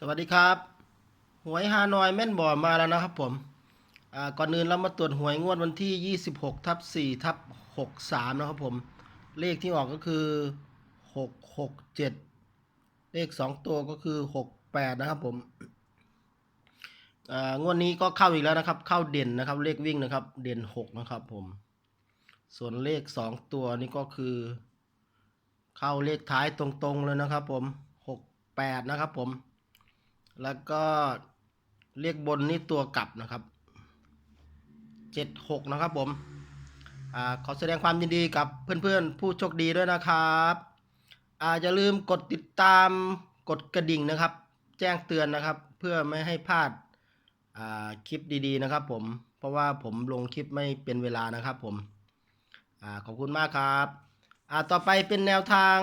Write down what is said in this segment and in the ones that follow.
สวัสดีครับ หวยฮานอยแม่นบอมาแล้วนะครับผมก่อนอื่นเรามาตรวจหวยงวดวันที่ 26ทับ4ทับ63 นะครับผม เลขที่ออกก็คือ 667 เลข 2 ตัวก็คือ 68 นะครับผมงวดนี้ก็เข้าอีกแล้วนะครับ เข้าเด่นนะครับ เลขวิ่งนะครับ เด่น 6 นะครับผม ส่วนเลข 2 ตัวนี่ก็คือ เข้าเลขท้ายตรงๆเลยนะครับผม 68 นะครับผม แล้วก็เลขบนนี่ตัวกลับนะครับ76นะครับผมอขอแสดงความยินดีกับเพื่อนๆ ผู้โชคดีด้วยนะครับอาอย่าลืมกดติดตามกดกระดิ่งนะครับ แจ้งเตือนนะครับ เพื่อไม่ให้พลาดาคลิปดีๆนะครับ ผมเพราะว่าผมลงคลิปไม่เป็นเวลานะครับ ผมอขอบคุณมากครับต่อไปเป็นแนวทาง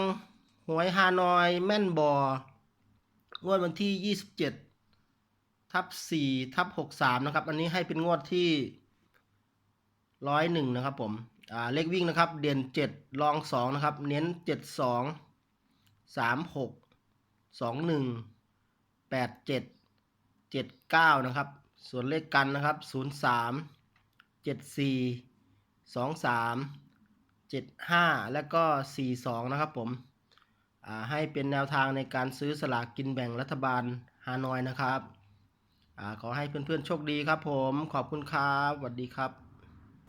หวยฮานอยแม่นบอ งวดวันที่ 27 ทับ4ทับ63 นะครับ อันนี้ให้เป็นงวดที่ 101 นะครับผมอ่าเลขวิ่งนะครับ เด่น 7 รอง 2 นะครับ เน้น 72 36 21 87 79 นะครับ ส่วนเลขกันนะครับ 03 74 23 75 และก็ 42 นะครับผม ให้เป็นแนวทางในการซื้อสลากกินแบ่งรัฐบาลฮานอยนะครับอขอให้เพื่อนๆโชคดีครับผม ขอบคุณครับสวัสดีครับ